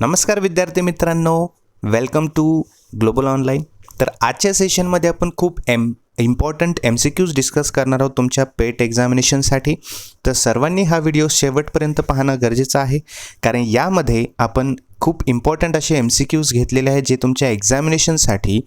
नमस्कार विद्यार्थी मित्रांनो. वेलकम टू ग्लोबल ऑनलाईन तर आजच्या सेशनमध्ये आपण खूप M important M C Qs discuss करणार आहोत तुमच्या पेट एक्झामिनेशनसाठी तर सर्वांनी हा व्हिडिओ शेवटपर्यंत पाहणं गरजेचं आहे. कारण यामध्ये आपण खूप इम्पॉर्टंट असे एम सी क्यूज घेतलेले आहेत जे तुमच्या एक्झामिनेशनसाठी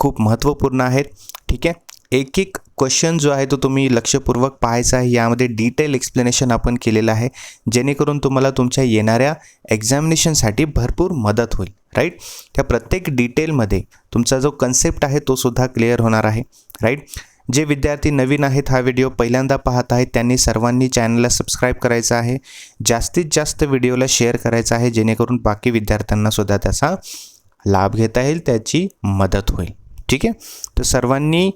खूप महत्त्वपूर्ण आहेत. ठीक आहे? एक एक क्वेश्चन जो आहे तो तुम्ही लक्षपूर्वक पाहायचा आहे. यामध्ये डिटेल एक्सप्लेनेशन आपण केलेलं आहे. जेणेकरून तुम्हाला तुमच्या येणाऱ्या एक्झामिनेशनसाठी भरपूर मदत होईल. राईट त्या प्रत्येक डिटेलमध्ये तुमचा जो कन्सेप्ट आहे तो सुद्धा क्लिअर होणार आहे. राईट जे विद्यार्थी नवीन आहेत हा व्हिडिओ पहिल्यांदा पाहत आहेत त्यांनी सर्वांनी चॅनलला सबस्क्राईब करायचं आहे. जास्तीत जास्त व्हिडिओला शेअर करायचा आहे जेणेकरून बाकी विद्यार्थ्यांना सुद्धा त्याचा लाभ घेता येईल त्याची मदत होईल. ठीक आहे? तर सर्वांनी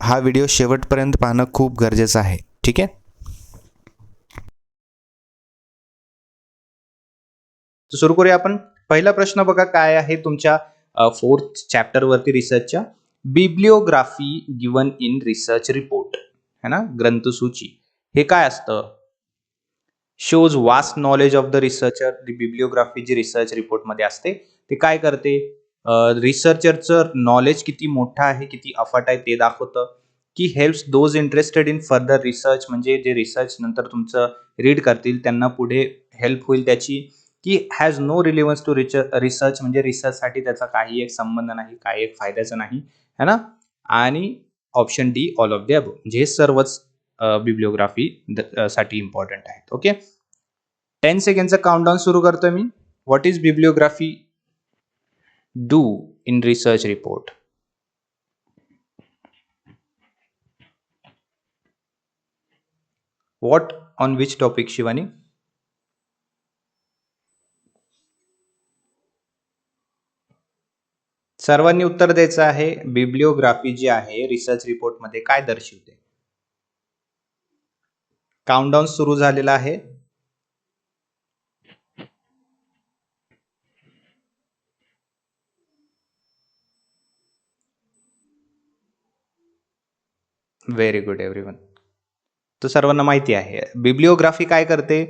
हा व्हिडिओ शेवटपर्यंत पाहणं खूप गरजेचं आहे. ठीक आहे? तर सुरू करूया आपण. पहिला प्रश्न बघा काय आहे तुमच्या फोर्थ चॅप्टरवरती रिसर्चच्या bibliography given in research report है ना? ग्रंथसूची. हे काय असतं? Shows vast knowledge of the researcher bibliography G research रिपोर्टमध्ये असते ते काय करते? रिसर्चरचं नॉलेज किती मोठं आहे किती अफाट आहे ते दाखवतं. की helps those interested in further research म्हणजे जे रिसर्च नंतर तुमचं रीड करतील त्यांना पुढे हेल्प होईल त्याची की has no relevance to rich research म्हणजे रिसर्चसाठी त्याचा काही एक संबंध नाही काही एक फायद्याचा नाही है ना? आणि option D all of the above म्हणजे हे सर्वच बिब्लिओग्राफी साठी इम्पॉर्टंट आहेत ओके टेन सेकंडचं काउंटडाऊन सुरू करतोय मी. What is bibliography do in research report what on which topic Shivani सर्वांनी उत्तर द्यायचं आहे. बिब्लिओग्राफी जी आहे रिसर्च रिपोर्टमध्ये काय दर्शवते? काउंटडाऊन सुरू झालेला आहे. व्हेरी गुड एव्हरीवन तर सर्वांना माहिती आहे. बिब्लिओग्राफी काय करते?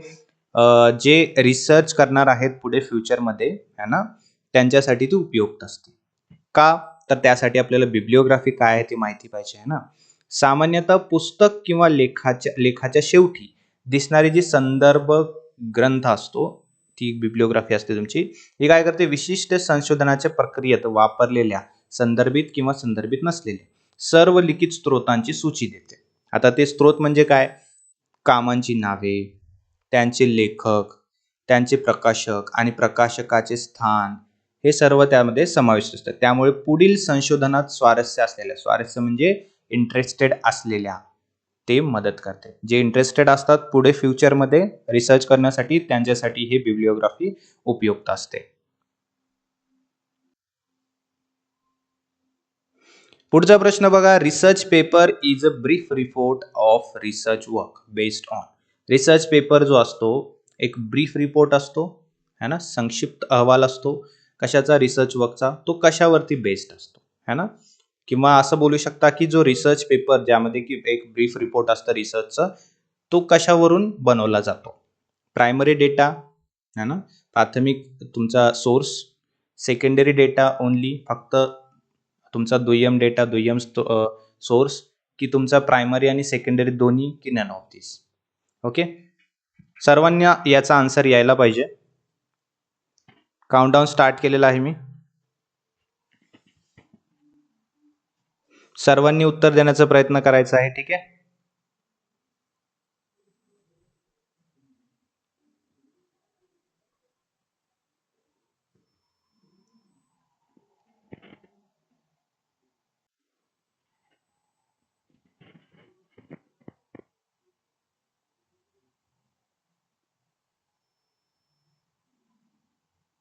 जे रिसर्च करणार आहेत पुढे फ्युचरमध्ये है ना? त्यांच्यासाठी ती उपयुक्त असते. का? तर त्यासाठी आपल्याला बिब्लिओग्राफी काय आहे ती माहिती पाहिजे आहे ना? सामान्यतः पुस्तक किंवा लेखाच्या लेखाच्या शेवटी दिसणारी जी संदर्भ ग्रंथ असतो ती बिब्लिओग्राफी असते तुमची. ही काय करते? विशिष्ट संशोधनाच्या प्रक्रियेत वापरलेल्या संदर्भित किंवा संदर्भित नसलेल्या सर्व लिखित स्त्रोतांची सूची देते. आता ते स्त्रोत म्हणजे काय? कामांची नावे त्यांचे लेखक त्यांचे प्रकाशक आणि प्रकाशकाचे स्थान हे सर्व त्यामध्ये समाविष्ट असतात त्यामुळे पुढील संशोधनात स्वारस्य असलेल्या स्वारस्य म्हणजे इंटरेस्टेड असलेल्या ते मदत करते. जे इंटरेस्टेड असतात पुढे फ्युचरमध्ये रिसर्च करण्यासाठी त्यांच्यासाठी हे बिब्लिओग्राफी उपयुक्त असते. पुढचा प्रश्न बघा. Research paper is a brief report of research work based on research paper जो असतो एक ब्रीफ रिपोर्ट असतो है ना? संक्षिप्त अहवाल असतो. कशाचा? रिसर्च वर्कचा तो कशावरती बेस्ड असतो है ना? किंवा असं बोलू शकता की जो रिसर्च पेपर ज्यामध्ये की एक ब्रीफ रिपोर्ट असतं रिसर्चचा तो कशावरून बनवला जातो? प्रायमरी डेटा है ना? प्राथमिक तुमचा सोर्स सेकंडरी डेटा ओनली फक्त तुमचा दुय्यम डेटा दुय्यम सोर्स की तुमचा प्रायमरी आणि सेकंडरी दोन्ही की नॅनो तीस ओके सर्वांना याचा आन्सर यायला पाहिजे. काउंटडाऊन स्टार्ट केलेला आहे मी. सर्वांनी उत्तर देण्याचा प्रयत्न करायचा आहे ठीक आहे?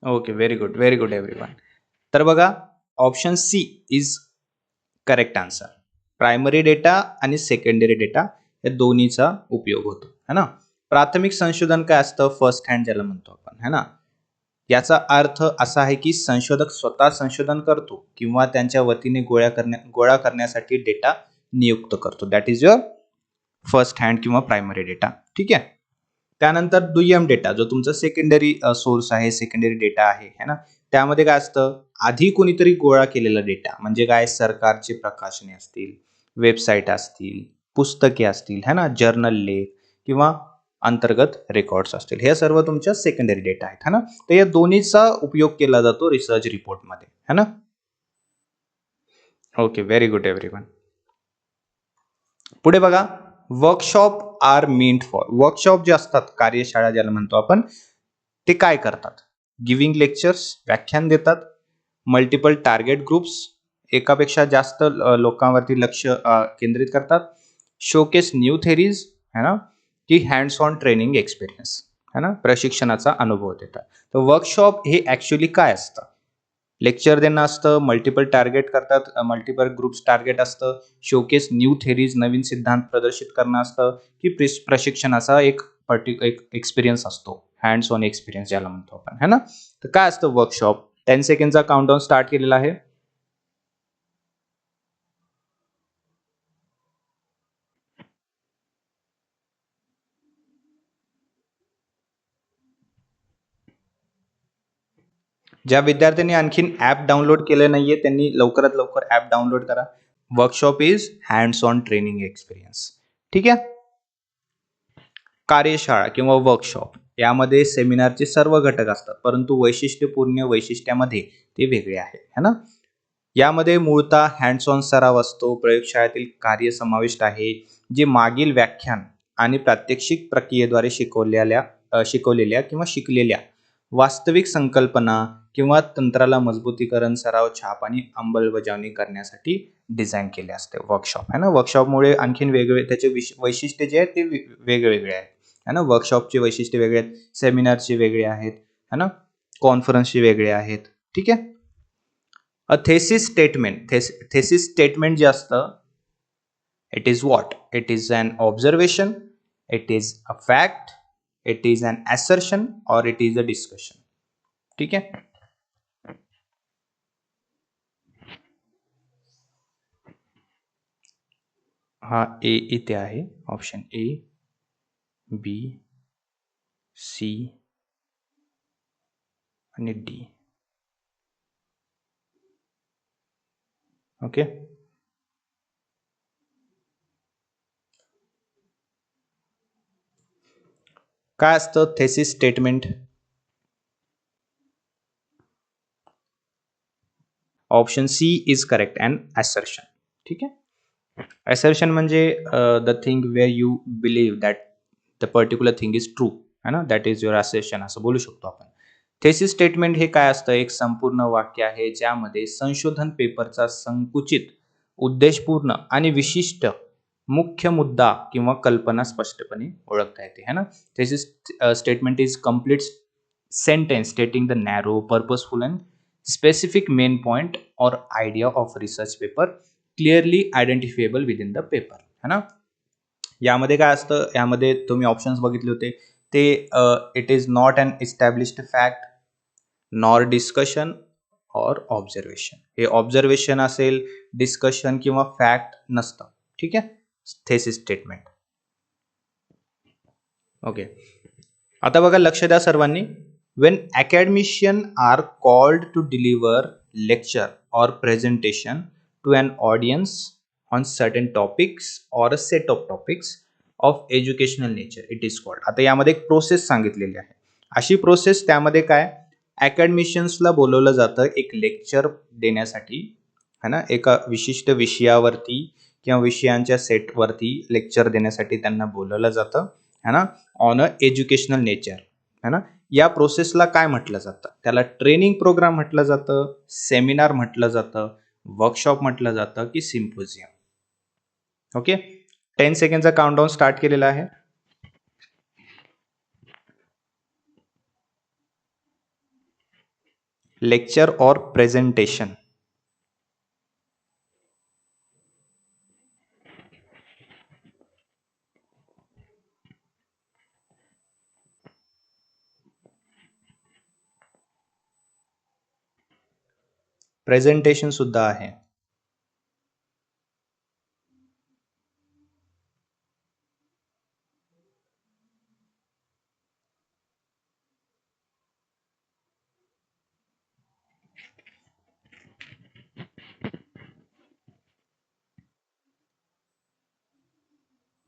Okay very good very good everyone तर बघा option C is correct answer primary data आणि सेकंडरी डेटा या दोन्हीचा उपयोग होतो है ना? प्राथमिक संशोधन काय असतं? फर्स्ट हँड ज्याला म्हणतो आपण है ना? याचा अर्थ असा आहे की संशोधक स्वतः संशोधन करतो किंवा त्यांच्या वतीने गोळ्या करण्या गोळा करण्यासाठी डेटा नियुक्त करतो. That is your first hand किंवा प्रायमरी डेटा ठीक आहे? त्यानंतर दुय्यम डेटा जो तुमचा सेकंडरी सोर्स आहे सेकंडरी डेटा आहे है ना? त्यामध्ये काय असतं? आधी कोणीतरी गोळा केलेला डेटा म्हणजे काय? सरकारचे प्रकाशने असतील वेबसाईट असतील पुस्तके असतील है ना? जर्नल लेख किंवा अंतर्गत रेकॉर्ड्स असतील. हे सर्व तुमच्या सेकंडरी डेटा आहेत है ना? तर या दोन्हीचा उपयोग केला जातो रिसर्च रिपोर्टमध्ये है ना? ओके व्हेरी गुड एव्हरी पुढे बघा. Workshop are meant for workshop जे असतात कार्यशाळा ज्याला म्हणतो आपण ते काय करतात? गिविंग लेक्चर्स व्याख्यान देतात. मल्टिपल टार्गेट ग्रुप्स एकापेक्षा जास्त लोकांवरती लक्ष केंद्रित करतात. शोकेस न्यू थेरीज है ना? की हँड्स ऑन ट्रेनिंग एक्सपिरियन्स है ना? प्रशिक्षणाचा अनुभव देतात. तर वर्कशॉप हे ॲक्च्युली काय असतं? लेक्चर देणं असतं मल्टिपल टार्गेट करतात मल्टिपल ग्रुप्स टार्गेट असतं शोकेस न्यू थेरीज नवीन सिद्धांत प्रदर्शित करणं असतं की प्रशिक्षणाचा एक पर्टि एक एक्सपिरियन्स असतो. हँड्स ऑन एक्सपिरियन्स ज्याला म्हणतो आपण है ना? तर काय असतं वर्कशॉप टेन सेकंडचा काउंटडाऊन स्टार्ट केलेला आहे. ज्या विद्यार्थ्यांनी आणखीन ॲप डाउनलोड केले आहे त्यांनी लवकरात लवकर ॲप डाउनलोड करा. Workshop is hands on training experience ठीक आहे? कार्यशाळा किंवा वर्कशॉप यामध्ये सेमिनारचे सर्व घटक असतात परंतु वैशिष्ट्यपूर्ण वैशिष्ट्यामध्ये ते वेगळे आहे है ना? यामध्ये मूळतः हँड्स ऑन सराव असतो प्रयोगशाळेतील कार्य समाविष्ट आहे जे मागील व्याख्यान आणि प्रात्यक्षिक प्रक्रियेद्वारे शिकवलेल्या शिकवलेल्या किंवा शिकलेल्या वास्तविक संकल्पना किंवा तंत्राला मजबूतीकरण सराव छाप आणि अंमलबजावणी करण्यासाठी डिझाईन केले असते वर्कशॉप है ना? वर्कशॉपमुळे आणखीन वेगवेगळे त्याचे विश वैशिष्ट्य जे आहेत ते वेगवेगळे आहेत. है ना? वर्कशॉपचे वैशिष्ट्य वेगळे आहेत सेमिनारचे वेगळे आहेत है ना? कॉन्फरन्सचे वेगळे आहेत. ठीक आहे? A thesis statement थेस thesis statement जे असतं it is what it is an observation it is a fact it is an assertion और इट इज अ डिस्कशन ठीक आहे? हा ए इथे आहे. Option A B C D okay असतं thesis statement option C is correct and assertion ठीक आहे? Assertion म्हणजे the thing where you believe that the particular thing is true है ना? दॅट इज युअर असेशन असं बोलू शकतो आपण. थेसिस स्टेटमेंट हे काय असतं? एक संपूर्ण वाक्य आहे ज्यामध्ये संशोधन पेपरचा संकुचित उद्देशपूर्ण आणि विशिष्ट मुख्य मुद्दा किंवा कल्पना स्पष्टपणे ओळखता येते है ना? Thesis statement is complete sentence stating the narrow purposeful and specific main point or idea of research paper clearly identifiable within the paper है ना? यामध्ये काय असतं? यामध्ये तुम्ही ऑप्शन्स बघितले होते. ते it is not an established fact nor discussion or observation हे ऑब्झर्वेशन असेल डिस्कशन किंवा फॅक्ट नसतं. ठीक आहे? थेसिस स्टेटमेंट ओके आता बघा लक्ष द्या सर्वांनी. When academician are called to deliver lecture or presentation to an audience on certain topics or a set of topics of educational nature. It is called. आता यामध्ये एक प्रोसेस सांगितलेली आहे. अशी प्रोसेस त्यामध्ये काय? अकॅडमिशियन्सला बोलवलं जातं एक लेक्चर देण्यासाठी. है ना? एका विशिष्ट विषयावरती किंवा विषयांच्या सेटवरती लेक्चर देण्यासाठी त्यांना बोलवलं जातं. है ना? ऑन अ एज्युकेशनल नेचर है ना? या प्रोसेसला काय म्हटलं जातं? त्याला ट्रेनिंग प्रोग्राम म्हटलं जातं. सेमिनार म्हटलं जातं. वर्कशॉप मटल जातं की सिम्पोजियम ओके टेन सेकंडचा काउंटडाऊन स्टार्ट केलेला आहे. लेक्चर और प्रेझेंटेशन प्रेझेंटेशनसुद्धा आहे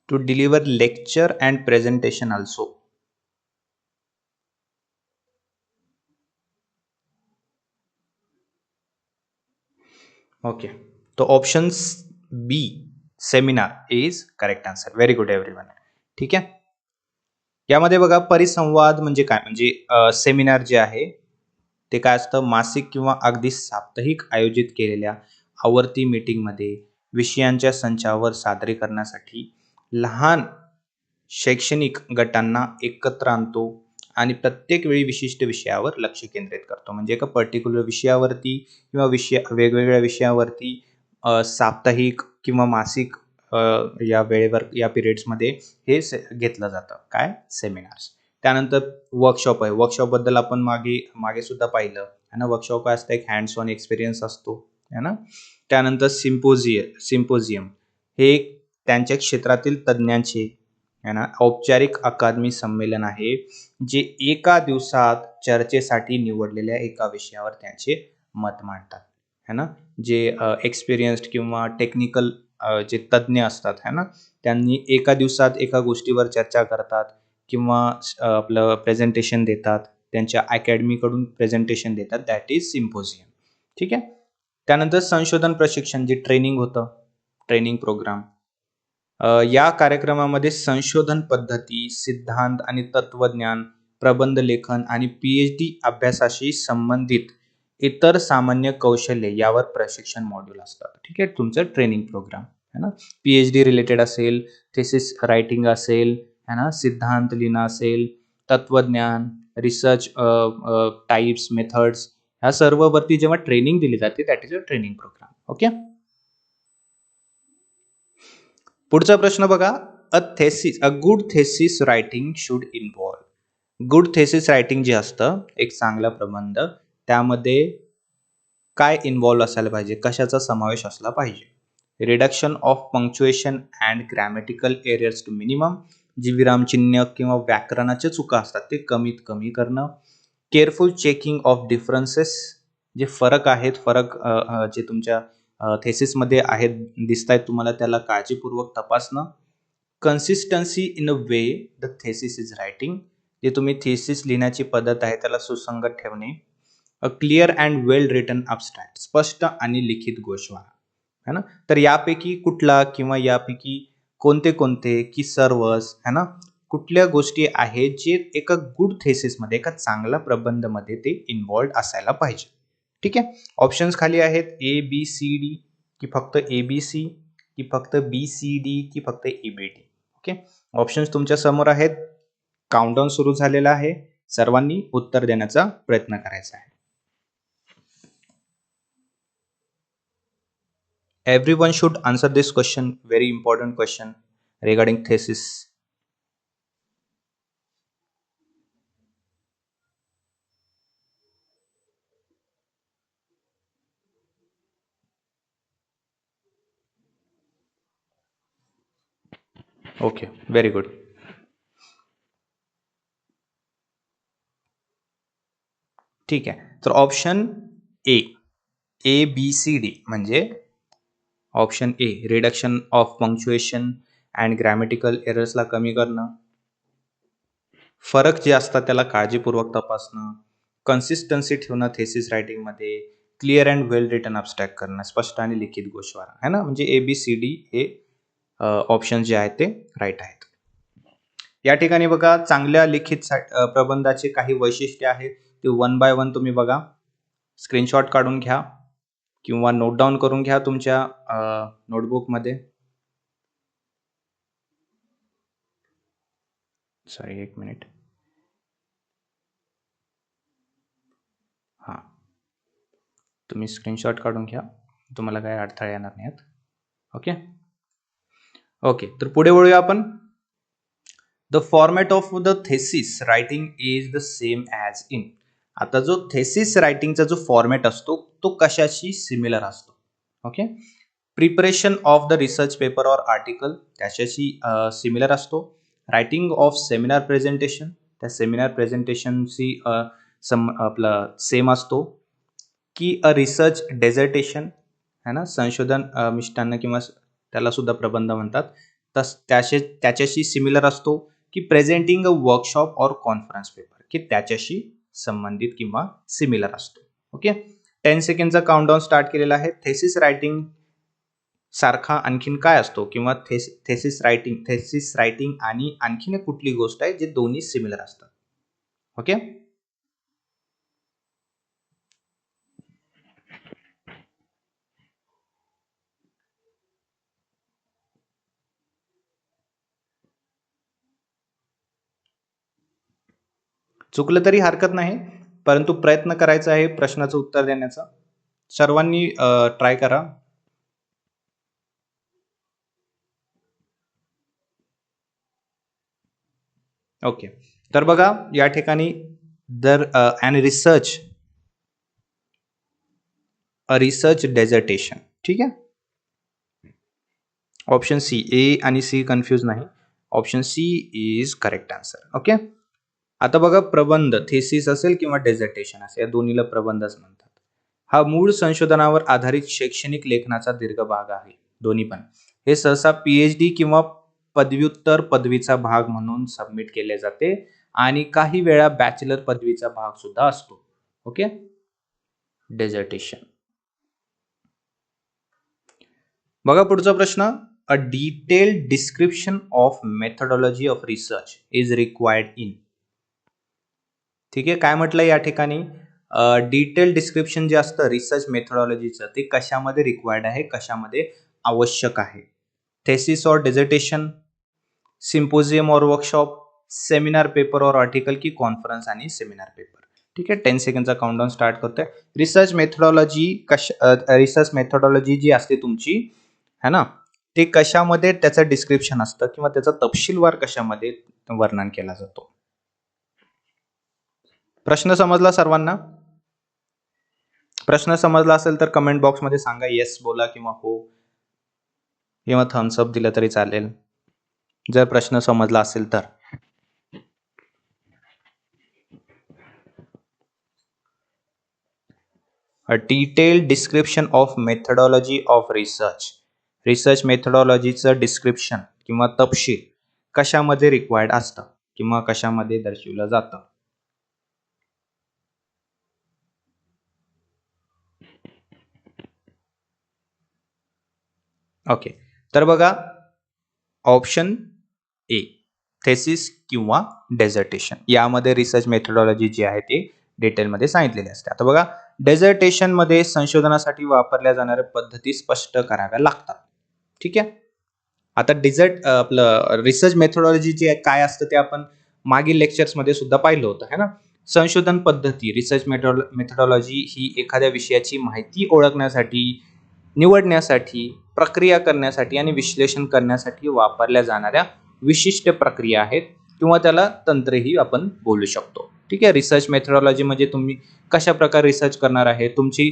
to deliver lecture and presentation also okay तो options B seminar is correct answer very good everyone ठीक आहे? यामध्ये बघा परिसंवाद म्हणजे काय? म्हणजे सेमिनार जे आहे ते काय असतं? मासिक किंवा अगदी साप्ताहिक आयोजित केलेल्या आवर्ती मीटिंगमध्ये विषयांच्या संचावर सादरीकरणासाठी लहान शैक्षणिक गटांना एकत्र आणतो. आणि प्रत्येक वेळी विशिष्ट विषयावर लक्ष केंद्रित करतो. म्हणजे एका पर्टिक्युलर विषयावरती किंवा विषय वेगवेगळ्या विषयावरती साप्ताहिक किंवा मासिक या वेळेवर या पिरियड्समध्ये हे घेतलं जातं. काय? सेमिनार्स त्यानंतर वर्कशॉप आहे. वर्कशॉपबद्दल आपण मागे मागे सुद्धा पाहिलं. है ना? वर्कशॉप काय असतं? एक हँड्स ऑन एक्सपिरियन्स असतो. है ना? त्यानंतर सिम्पोजिय सिम्पोजियम हे त्यांच्या क्षेत्रातील तज्ज्ञांचे है ना? औपचारिक अकादमी संमेलन आहे जे एका दिवसात चर्चेसाठी निवडलेल्या एका विषयावर त्यांचे मत मांडतात है ना? जे एक्सपिरियन्स्ड किंवा टेक्निकल जे तज्ज्ञ असतात है ना? त्यांनी एका दिवसात एका गोष्टीवर चर्चा करतात किंवा आपलं प्रेझेंटेशन देतात त्यांच्या अकॅडमीकडून प्रेझेंटेशन देतात दॅट इज सिम्पोजियम ठीक आहे? त्यानंतर संशोधन प्रशिक्षण जे ट्रेनिंग होतं ट्रेनिंग प्रोग्राम या कार्यक्रमामध्ये संशोधन पद्धती सिद्धांत आणि तत्वज्ञान प्रबंध लेखन आणि पी एच डी अभ्यासाशी संबंधित इतर सामान्य कौशल्य यावर प्रशिक्षण मॉड्यूल असतात. ठीक आहे? तुमचं ट्रेनिंग प्रोग्राम है ना? पी एच डी रिलेटेड असेल थेसिस रायटिंग असेल है ना? सिद्धांत लिहिणं असेल तत्वज्ञान रिसर्च टाईप्स मेथड्स ह्या सर्ववरती जेव्हा ट्रेनिंग दिली जाते that is a training program okay पुढचा प्रश्न बघा. A thesis a good thesis writing should involve good thesis writing जे असतं एक चांगला प्रबंध त्यामध्ये काय इन्व्हॉल्व असायला पाहिजे? कशाचा समावेश असला पाहिजे? Reduction of punctuation and grammatical errors to minimum जी विरामचिन्ह किंवा व्याकरणाच्या चुका असतात ते कमीत कमी करणं. केअरफुल चेकिंग ऑफ डिफरन्सेस जे फरक आहेत फरक जे तुमच्या थेसिसमध्ये आहेत दिसत आहेत तुम्हाला त्याला काळजीपूर्वक तपासणं. Consistency in a way the thesis is writing जे तुम्ही थेसिस लिहिण्याची पद्धत आहे त्याला सुसंगत ठेवणे. A clear and well written abstract स्पष्ट आणि लिखित गोषवारा. है ना? तर यापैकी कुठला किंवा यापैकी कोणते कोणते की सर्वच है ना? कुठल्या गोष्टी आहेत जे एका गुड थेसिसमध्ये एका चांगल्या प्रबंधमध्ये ते इन्वॉल्ड असायला पाहिजे. ठीक आहे? ऑप्शन्स खाली आहेत. ए बी सी डी की फक्त ए बी सी की फक्त बी सी डी की फक्त A B D okay options तुमच्यासमोर आहेत. काउंटडाऊन सुरू झालेला आहे. सर्वांनी उत्तर देण्याचा प्रयत्न करायचा आहे. Every one should answer this question very important question regarding thesis okay very good ठीक आहे. तर option A A B C D म्हणजे option A reduction of punctuation and grammatical एरर्सला कमी करणं. फरक जे असतात त्याला काळजीपूर्वक तपासणं. कन्सिस्टन्सी ठेवणं thesis रायटिंगमध्ये clear and well written abstract करणं. स्पष्ट आणि लिखित गोषवारा. है ना? म्हणजे ए बी सी डी हे ऑप्शन जे आहेत ते राईट आहेत. या ठिकाणी बघा चांगल्या लिखित प्रबंधाचे काही वैशिष्ट्य आहेत ते वन बाय वन तुम्ही बघा. स्क्रीनशॉट काढून घ्या. किंवा नोट डाऊन करून घ्या तुमच्या नोटबुकमध्ये सॉरी एक मिनिट हां. तुम्ही स्क्रीनशॉट काढून घ्या. तुम्हाला काही अडथळे येणार नाहीत. ओके ओके तर पुढे वळूया आपण. The format of the thesis writing is the same as in आता जो थेसिस रायटिंगचा जो फॉर्मॅट असतो तो कशाशी सिमिलर असतो? Okay preparation of the research paper or article त्याच्याशी सिमिलर असतो. रायटिंग ऑफ सेमिनार प्रेझेंटेशन त्या सेमिनार प्रेझेंटेशनशी सम आपला सेम असतो. की अ रिसर्च डेझर्टेशन है ना? संशोधन मिष्टान्न किंवा त्याला सुद्धा प्रबंध म्हणतात. तस त्याचे त्याच्याशी सिमिलर असतो की प्रेझेंटिंग अ वर्कशॉप और कॉन्फरन्स पेपर की त्याच्याशी संबंधित किंवा सिमिलर असतो. ओके टेन सेकंडचा काउंटडाऊन स्टार्ट केलेला आहे. थेसिस रायटिंग सारखा आणखीन काय असतो? किंवा थेस थेसिस रायटिंग थेसिस रायटिंग आणि आणखीन एक कुठली गोष्ट आहे जे दोन्ही सिमिलर असतात? ओके चुकलं तरी हरकत नाही परंतु प्रयत्न करायचा आहे प्रश्नाचं उत्तर देण्याचा. सर्वांनी ट्राय करा. ओके. तर बघा या ठिकाणी दर and research a research dissertation ठीक आहे? ऑप्शन सी ए आणि सी कन्फ्यूज नाही. Option C is correct answer okay आता बघा प्रबंध थेसिस असेल किंवा डेझर्टेशन असेल या दोन्हीला प्रबंधच म्हणतात. हा मूळ संशोधनावर आधारित शैक्षणिक लेखनाचा दीर्घ भाग आहे दोन्ही पण. हे सहसा पीएच डी किंवा पदव्युत्तर पदवीचा भाग म्हणून सबमिट केले जाते आणि काही वेळा बॅचलर पदवीचा भाग सुद्धा असतो. ओके डेझर्टेशन बघा पुढचा प्रश्न. A detailed description of methodology of research is required in ठीक आहे? काय म्हटलं या ठिकाणी? डिटेल डिस्क्रिप्शन जे असतं रिसर्च मेथडॉलॉजीचं ते कशामध्ये रिक्वायर्ड आहे कशामध्ये आवश्यक आहे? थेसिस और डेझर्टेशन सिम्पोजियम और वर्कशॉप सेमिनार पेपर और आर्टिकल की कॉन्फरन्स आणि सेमिनार पेपर ठीक आहे? टेन सेकंडचा काउंटडाऊन स्टार्ट करतोय. रिसर्च मेथडॉलॉजी कश रिसर्च मेथडॉलॉजी जी असते तुमची है ना? ते कशामध्ये त्याचं डिस्क्रिप्शन असतं किंवा त्याचा तपशीलवार कशामध्ये वर्णन केला जातो? प्रश्न समजला सर्वांना? प्रश्न समजला असेल तर कमेंट बॉक्समध्ये सांगा येस बोला किंवा हो. किंवा थम्सअप दिलं तरी चालेल. जर प्रश्न समजला असेल तर. A detailed description of methodology of research research मेथडॉलॉजीचं description किंवा तपशील कशामध्ये रिक्वायर्ड असतं किंवा कशामध्ये दर्शवलं जातं. ओके तर बघा ऑप्शन ए थेसिस किंवा डेझर्टेशन यामध्ये रिसर्च मेथडॉलॉजी जी आहे ते डिटेलमध्ये सांगितलेली असते. आता बघा डेझर्टेशनमध्ये संशोधनासाठी वापरल्या जाणाऱ्या पद्धती स्पष्ट कराव्या लागतात. ठीक आहे? आता डिझर्ट आपलं रिसर्च मेथडॉलॉजी जे काय असतं ते आपण मागील लेक्चर्समध्ये सुद्धा पाहिलं होतं है ना? संशोधन पद्धती रिसर्च मेथड मेथडॉलॉजी ही एखाद्या विषयाची माहिती ओळखण्यासाठी निवडण्यासाठी प्रक्रिया करण्यासाठी आणि विश्लेषण करण्यासाठी वापरल्या जाणाऱ्या विशिष्ट प्रक्रिया आहेत किंवा त्याला तंत्रही आपण बोलू शकतो. ठीक आहे? रिसर्च मेथडॉलॉजी म्हणजे तुम्ही कशा प्रकारे रिसर्च करणार आहे? तुमची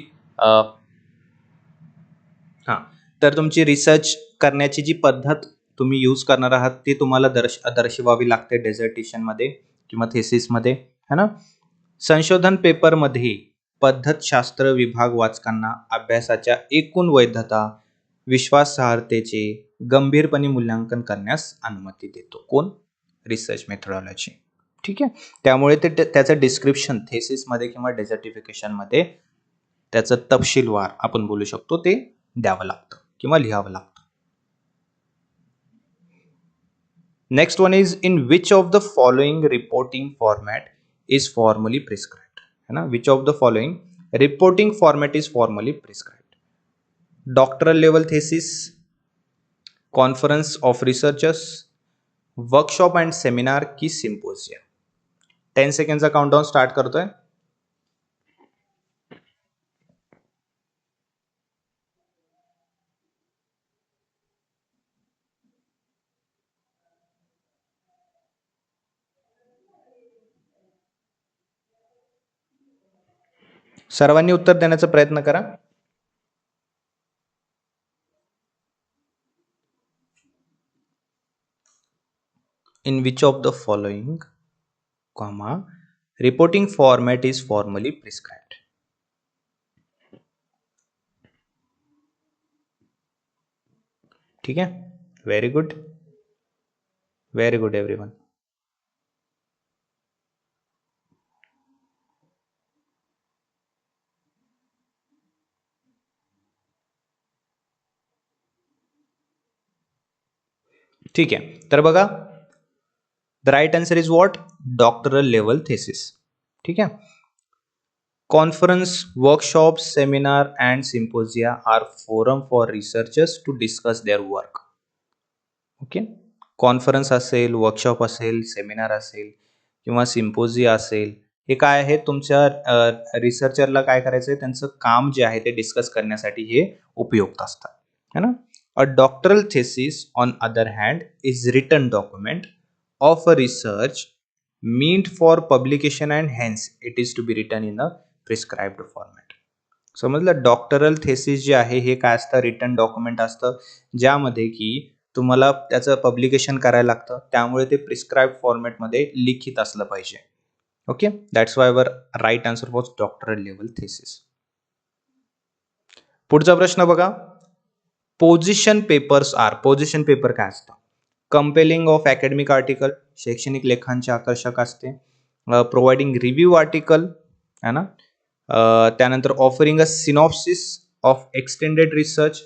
हां. तर तुमची रिसर्च करण्याची जी पद्धत तुम्ही यूज करणार आहात ती तुम्हाला दर्श दर्शवावी लागते डेझर्टेशनमध्ये किंवा थेसिसमध्ये है ना? संशोधन पेपरमध्ये पद्धतशास्त्र विभाग वाचकांना अभ्यासाच्या एकूण वैधता विश्वासार्हतेचे गंभीरपणे मूल्यांकन करण्यास अनुमती देतो. कोण? रिसर्च मेथडॉलॉजी ठीक आहे? त्यामुळे ते त्याचं डिस्क्रिप्शन थेसिसमध्ये किंवा डेझर्टिफिकेशनमध्ये त्याचं तपशीलवार आपण बोलू शकतो ते द्यावं लागतं किंवा लिहावं लागतं. Next one is in which of the following reporting format is formally prescribe है ना? Which of the following reporting format is formally prescribe doctoral level thesis conference of researchers workshop and seminar की symposium ten सेकंडचा countdown start करतोय सर्वांनी उत्तर देण्याचा प्रयत्न करा. In which of the following comma reporting format is formally prescribe ठीक है very good very good everyone ठीक आहे. तर बघा the right answer is what doctoral level thesis ठीक आहे? Conference workshop seminar and symposia are forum for researchers to discuss their work okay conference असेल workshop असेल सेमिनार असेल किंवा सिम्पोजिया असेल हे काय आहे? तुमच्या रिसर्चरला काय करायचं आहे त्यांचं काम जे आहे ते डिस्कस करण्यासाठी हे उपयुक्त असतात. है ना? A doctoral thesis on other hand is written document of a research meant for publication and hence it is to be written in a prescribed format समजलं डॉक्टरल थेसिस जे आहे हे काय असतं? रिटर्न डॉक्युमेंट असतं ज्यामध्ये की तुम्हाला त्याचं पब्लिकेशन करायला लागतं त्यामुळे ते प्रिस्क्राईब फॉर्मॅटमध्ये लिखित असलं पाहिजे. Okay that's why our right answer was doctoral level thesis पुढचा प्रश्न बघा. Position papers are position paper काय असतं? कंपेलिंग ऑफ अकॅडमिक आर्टिकल शैक्षणिक लेखांचे आकर्षक असते. प्रोव्हाइडिंग रिव्ह्यू आर्टिकल है ना? त्यानंतर offering a synopsis of extended research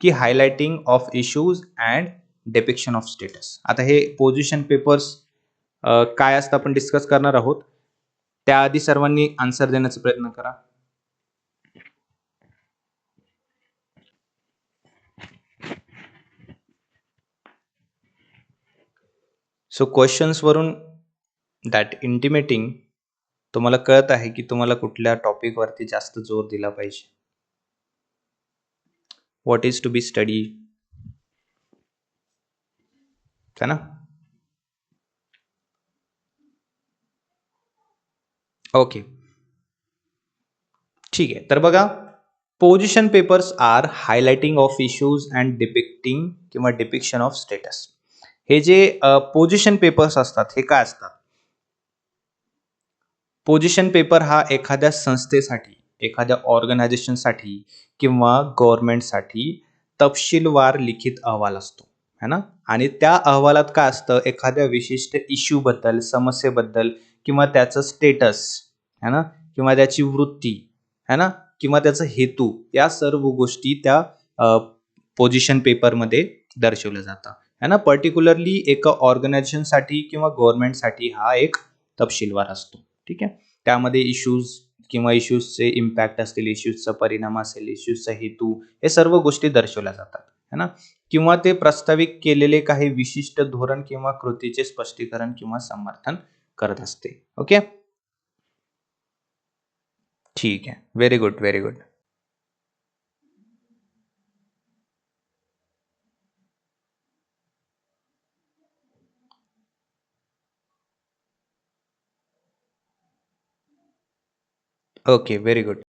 की highlighting of issues and depiction of status आता हे पोझिशन पेपर्स काय असतं आपण डिस्कस करणार आहोत? त्याआधी सर्वांनी आन्सर देण्याचा प्रयत्न करा. सो क्वेश्चन्सवरून दॅट इंटिमेटिंग तुम्हाला कळत आहे की तुम्हाला कुठल्या टॉपिकवरती जास्त जोर दिला पाहिजे. What is to be study है ना? ओके ठीक आहे. तर बघा position papers are highlighting of issues and depicting किंवा डिपिक्शन ऑफ स्टेटस हे जे पोझिशन पेपर्स असतात हे काय असतात? पोझिशन पेपर हा एखाद्या संस्थेसाठी एखाद्या ऑर्गनायझेशनसाठी किंवा गव्हर्नमेंटसाठी तपशीलवार लिखित अहवाल असतो है ना? आणि त्या अहवालात काय असतं? एखाद्या विशिष्ट इश्यूबद्दल समस्येबद्दल किंवा त्याचं स्टेटस है ना? किंवा त्याची वृत्ती है ना? किंवा त्याचा हेतू या सर्व गोष्टी त्या पोझिशन पेपरमध्ये दर्शवल्या जातात. है ना? पर्टिक्युलरली एका ऑर्गनायझेशनसाठी किंवा गव्हर्नमेंटसाठी हा एक तपशीलवार असतो. ठीक आहे? त्यामध्ये इश्यूज किंवा इश्यूजचे इम्पॅक्ट असतील इश्यूजचा परिणाम असेल इश्यूजचा हेतू हे सर्व गोष्टी दर्शवल्या जातात. है ना? किंवा ते प्रस्तावित केलेले काही विशिष्ट धोरण किंवा कृतीचे स्पष्टीकरण किंवा समर्थन करत असते. ओके ठीक आहे. Very good very good okay very good